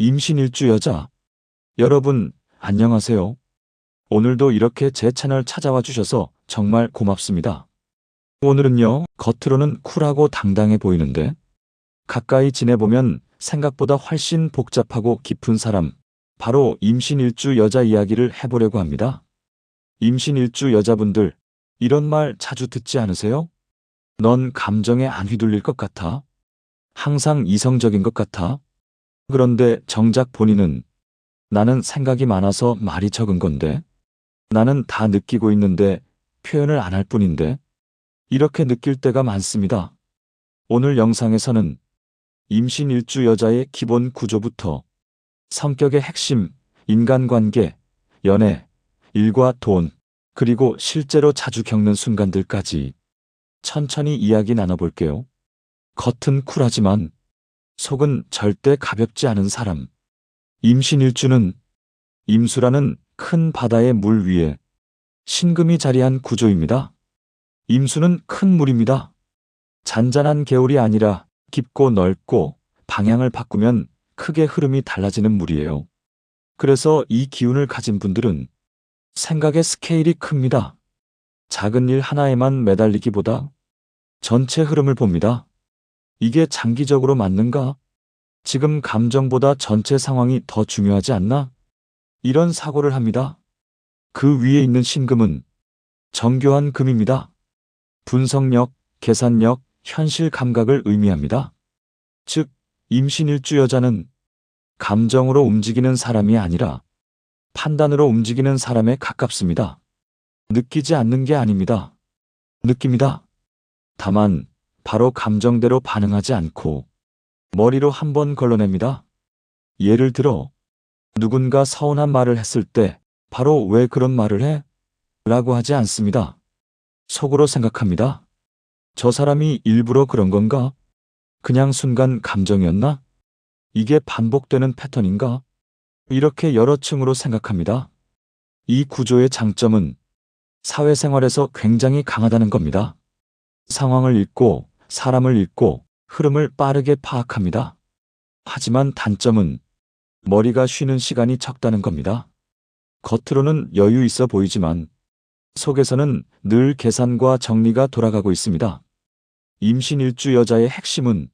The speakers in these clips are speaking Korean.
임신 일주 여자. 여러분, 안녕하세요. 오늘도 이렇게 제 채널 찾아와 주셔서 정말 고맙습니다. 오늘은요, 겉으로는 쿨하고 당당해 보이는데, 가까이 지내보면 생각보다 훨씬 복잡하고 깊은 사람, 바로 임신 일주 여자 이야기를 해보려고 합니다. 임신 일주 여자분들, 이런 말 자주 듣지 않으세요? 넌 감정에 안 휘둘릴 것 같아. 항상 이성적인 것 같아. 그런데 정작 본인은 나는 생각이 많아서 말이 적은 건데, 나는 다 느끼고 있는데 표현을 안 할 뿐인데, 이렇게 느낄 때가 많습니다. 오늘 영상에서는 임신 일주 여자의 기본 구조부터 성격의 핵심, 인간관계, 연애, 일과 돈, 그리고 실제로 자주 겪는 순간들까지 천천히 이야기 나눠볼게요. 겉은 쿨하지만 속은 절대 가볍지 않은 사람. 임신 일주는 임수라는 큰 바다의 물 위에 신금이 자리한 구조입니다. 임수는 큰 물입니다. 잔잔한 개울이 아니라 깊고 넓고 방향을 바꾸면 크게 흐름이 달라지는 물이에요. 그래서 이 기운을 가진 분들은 생각의 스케일이 큽니다. 작은 일 하나에만 매달리기보다 전체 흐름을 봅니다. 이게 장기적으로 맞는가? 지금 감정보다 전체 상황이 더 중요하지 않나? 이런 사고를 합니다. 그 위에 있는 신금은 정교한 금입니다. 분석력, 계산력, 현실 감각을 의미합니다. 즉, 임신일주 여자는 감정으로 움직이는 사람이 아니라 판단으로 움직이는 사람에 가깝습니다. 느끼지 않는 게 아닙니다. 느낍니다. 다만 바로 감정대로 반응하지 않고 머리로 한번 걸러냅니다. 예를 들어 누군가 서운한 말을 했을 때 바로 왜 그런 말을 해? 라고 하지 않습니다. 속으로 생각합니다. 저 사람이 일부러 그런 건가? 그냥 순간 감정이었나? 이게 반복되는 패턴인가? 이렇게 여러 층으로 생각합니다. 이 구조의 장점은 사회생활에서 굉장히 강하다는 겁니다. 상황을 읽고 사람을 읽고 흐름을 빠르게 파악합니다. 하지만 단점은 머리가 쉬는 시간이 적다는 겁니다. 겉으로는 여유 있어 보이지만 속에서는 늘 계산과 정리가 돌아가고 있습니다. 임신 일주 여자의 핵심은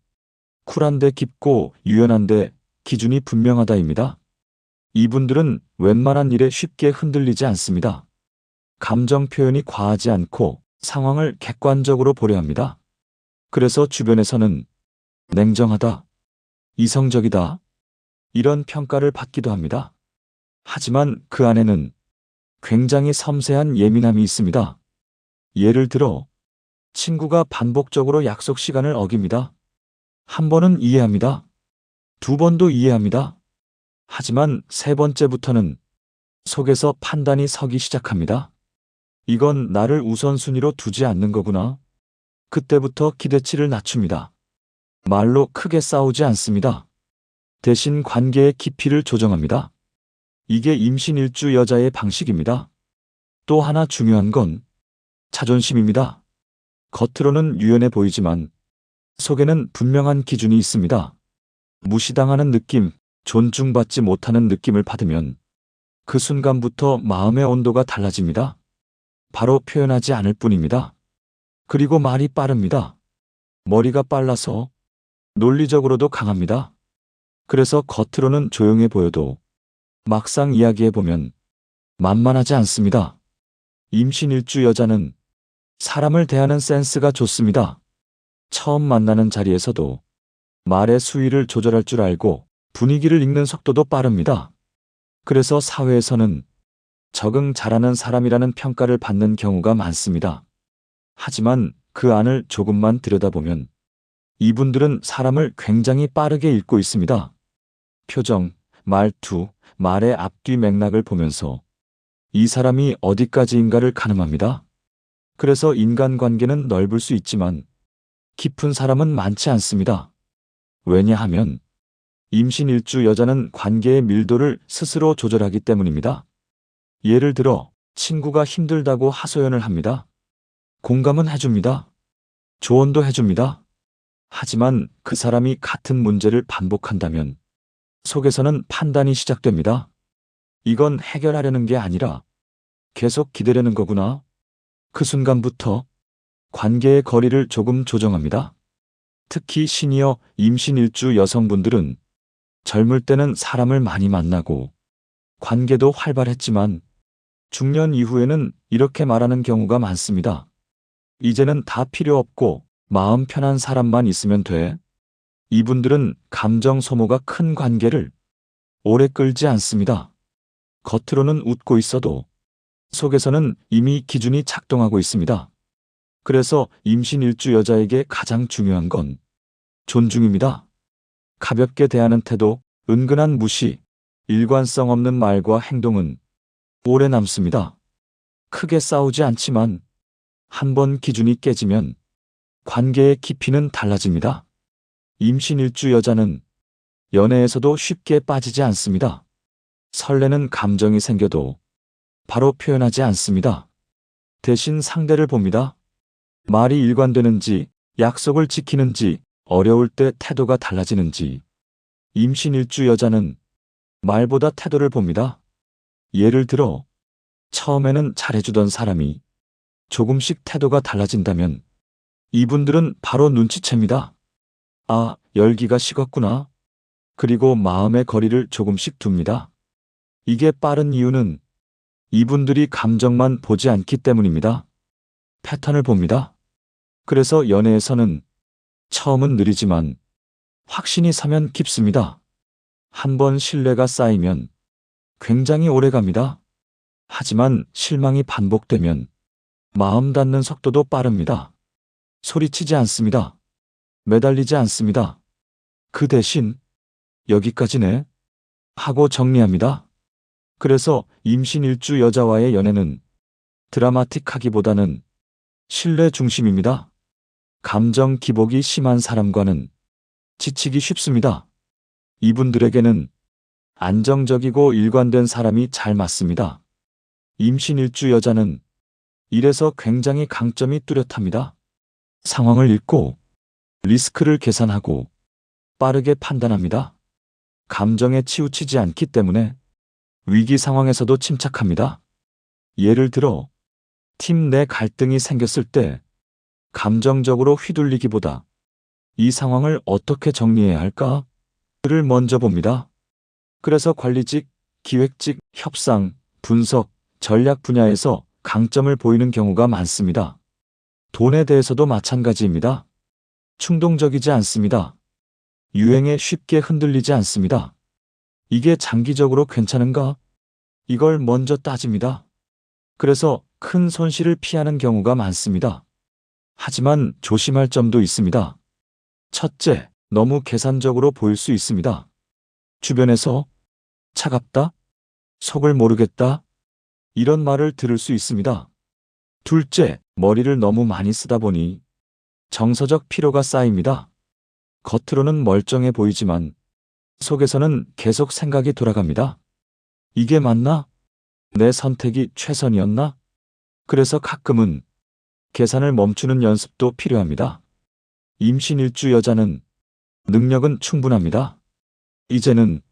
쿨한데 깊고 유연한데 기준이 분명하다입니다. 이분들은 웬만한 일에 쉽게 흔들리지 않습니다. 감정 표현이 과하지 않고 상황을 객관적으로 보려 합니다. 그래서 주변에서는 냉정하다, 이성적이다, 이런 평가를 받기도 합니다. 하지만 그 안에는 굉장히 섬세한 예민함이 있습니다. 예를 들어, 친구가 반복적으로 약속 시간을 어깁니다. 한 번은 이해합니다. 두 번도 이해합니다. 하지만 세 번째부터는 속에서 판단이 서기 시작합니다. 이건 나를 우선순위로 두지 않는 거구나. 그때부터 기대치를 낮춥니다. 말로 크게 싸우지 않습니다. 대신 관계의 깊이를 조정합니다. 이게 임신일주 여자의 방식입니다. 또 하나 중요한 건 자존심입니다. 겉으로는 유연해 보이지만 속에는 분명한 기준이 있습니다. 무시당하는 느낌, 존중받지 못하는 느낌을 받으면 그 순간부터 마음의 온도가 달라집니다. 바로 표현하지 않을 뿐입니다. 그리고 말이 빠릅니다. 머리가 빨라서 논리적으로도 강합니다. 그래서 겉으로는 조용해 보여도 막상 이야기해보면 만만하지 않습니다. 임신 일주 여자는 사람을 대하는 센스가 좋습니다. 처음 만나는 자리에서도 말의 수위를 조절할 줄 알고 분위기를 읽는 속도도 빠릅니다. 그래서 사회에서는 적응 잘하는 사람이라는 평가를 받는 경우가 많습니다. 하지만 그 안을 조금만 들여다보면 이분들은 사람을 굉장히 빠르게 읽고 있습니다. 표정, 말투, 말의 앞뒤 맥락을 보면서 이 사람이 어디까지인가를 가늠합니다. 그래서 인간관계는 넓을 수 있지만 깊은 사람은 많지 않습니다. 왜냐하면 임신일주 여자는 관계의 밀도를 스스로 조절하기 때문입니다. 예를 들어 친구가 힘들다고 하소연을 합니다. 공감은 해줍니다. 조언도 해줍니다. 하지만 그 사람이 같은 문제를 반복한다면 속에서는 판단이 시작됩니다. 이건 해결하려는 게 아니라 계속 기대려는 거구나. 그 순간부터 관계의 거리를 조금 조정합니다. 특히 시니어 임신 일주 여성분들은 젊을 때는 사람을 많이 만나고 관계도 활발했지만 중년 이후에는 이렇게 말하는 경우가 많습니다. 이제는 다 필요 없고 마음 편한 사람만 있으면 돼. 이분들은 감정 소모가 큰 관계를 오래 끌지 않습니다. 겉으로는 웃고 있어도 속에서는 이미 기준이 작동하고 있습니다. 그래서 임신 일주 여자에게 가장 중요한 건 존중입니다. 가볍게 대하는 태도, 은근한 무시, 일관성 없는 말과 행동은 오래 남습니다. 크게 싸우지 않지만 한 번 기준이 깨지면 관계의 깊이는 달라집니다. 임신 일주 여자는 연애에서도 쉽게 빠지지 않습니다. 설레는 감정이 생겨도 바로 표현하지 않습니다. 대신 상대를 봅니다. 말이 일관되는지, 약속을 지키는지, 어려울 때 태도가 달라지는지. 임신 일주 여자는 말보다 태도를 봅니다. 예를 들어, 처음에는 잘해주던 사람이 조금씩 태도가 달라진다면 이분들은 바로 눈치챕니다. 아, 열기가 식었구나. 그리고 마음의 거리를 조금씩 둡니다. 이게 빠른 이유는 이분들이 감정만 보지 않기 때문입니다. 패턴을 봅니다. 그래서 연애에서는 처음은 느리지만 확신이 사면 깊습니다. 한 번 신뢰가 쌓이면 굉장히 오래 갑니다. 하지만 실망이 반복되면 마음 닿는 속도도 빠릅니다. 소리치지 않습니다. 매달리지 않습니다. 그 대신 여기까지네 하고 정리합니다. 그래서 임신 일주 여자와의 연애는 드라마틱하기보다는 신뢰 중심입니다. 감정 기복이 심한 사람과는 지치기 쉽습니다. 이분들에게는 안정적이고 일관된 사람이 잘 맞습니다. 임신 일주 여자는 이래서 굉장히 강점이 뚜렷합니다. 상황을 읽고 리스크를 계산하고 빠르게 판단합니다. 감정에 치우치지 않기 때문에 위기 상황에서도 침착합니다. 예를 들어 팀 내 갈등이 생겼을 때 감정적으로 휘둘리기보다 이 상황을 어떻게 정리해야 할까? 를 먼저 봅니다. 그래서 관리직, 기획직, 협상, 분석, 전략 분야에서 강점을 보이는 경우가 많습니다. 돈에 대해서도 마찬가지입니다. 충동적이지 않습니다. 유행에 쉽게 흔들리지 않습니다. 이게 장기적으로 괜찮은가? 이걸 먼저 따집니다. 그래서 큰 손실을 피하는 경우가 많습니다. 하지만 조심할 점도 있습니다. 첫째, 너무 계산적으로 보일 수 있습니다. 주변에서 차갑다? 속을 모르겠다? 이런 말을 들을 수 있습니다. 둘째, 머리를 너무 많이 쓰다 보니 정서적 피로가 쌓입니다. 겉으로는 멀쩡해 보이지만 속에서는 계속 생각이 돌아갑니다. 이게 맞나? 내 선택이 최선이었나? 그래서 가끔은 계산을 멈추는 연습도 필요합니다. 임신 일주 여자는 능력은 충분합니다. 이제는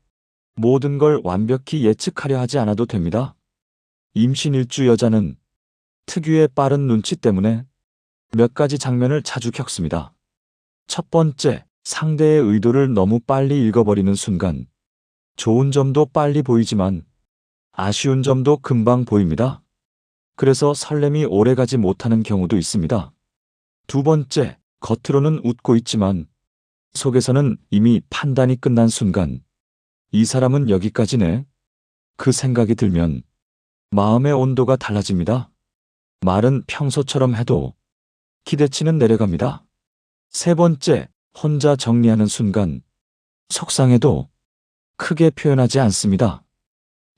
모든 걸 완벽히 예측하려 하지 않아도 됩니다. 임신 일주 여자는 특유의 빠른 눈치 때문에 몇 가지 장면을 자주 겪습니다. 첫 번째, 상대의 의도를 너무 빨리 읽어버리는 순간 좋은 점도 빨리 보이지만 아쉬운 점도 금방 보입니다. 그래서 설렘이 오래가지 못하는 경우도 있습니다. 두 번째, 겉으로는 웃고 있지만 속에서는 이미 판단이 끝난 순간 이 사람은 여기까지네. 그 생각이 들면 마음의 온도가 달라집니다. 말은 평소처럼 해도 기대치는 내려갑니다. 세 번째, 혼자 정리하는 순간 속상해도 크게 표현하지 않습니다.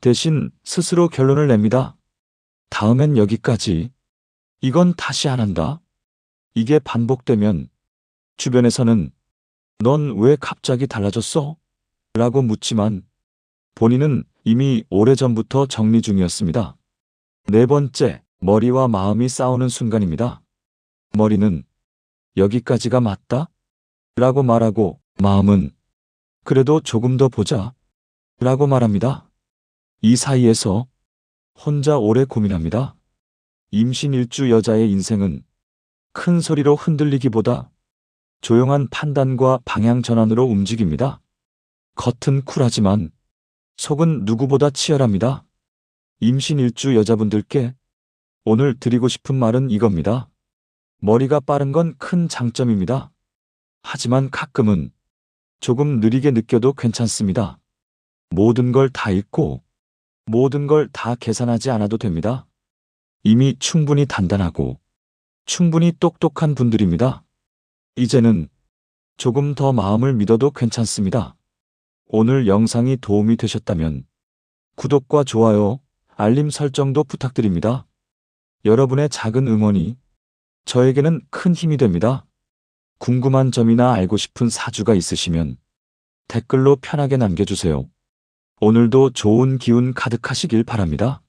대신 스스로 결론을 냅니다. 다음엔 여기까지. 이건 다시 안 한다. 이게 반복되면 주변에서는 넌 왜 갑자기 달라졌어? 라고 묻지만 본인은 이미 오래전부터 정리 중이었습니다. 네 번째, 머리와 마음이 싸우는 순간입니다. 머리는 여기까지가 맞다? 라고 말하고 마음은 그래도 조금 더 보자 라고 말합니다. 이 사이에서 혼자 오래 고민합니다. 임신 일주 여자의 인생은 큰 소리로 흔들리기보다 조용한 판단과 방향 전환으로 움직입니다. 겉은 쿨하지만 속은 누구보다 치열합니다. 임신 일주 여자분들께 오늘 드리고 싶은 말은 이겁니다. 머리가 빠른 건 큰 장점입니다. 하지만 가끔은 조금 느리게 느껴도 괜찮습니다. 모든 걸 다 읽고 모든 걸 다 계산하지 않아도 됩니다. 이미 충분히 단단하고 충분히 똑똑한 분들입니다. 이제는 조금 더 마음을 믿어도 괜찮습니다. 오늘 영상이 도움이 되셨다면 구독과 좋아요, 알림 설정도 부탁드립니다. 여러분의 작은 응원이 저에게는 큰 힘이 됩니다. 궁금한 점이나 알고 싶은 사주가 있으시면 댓글로 편하게 남겨주세요. 오늘도 좋은 기운 가득하시길 바랍니다.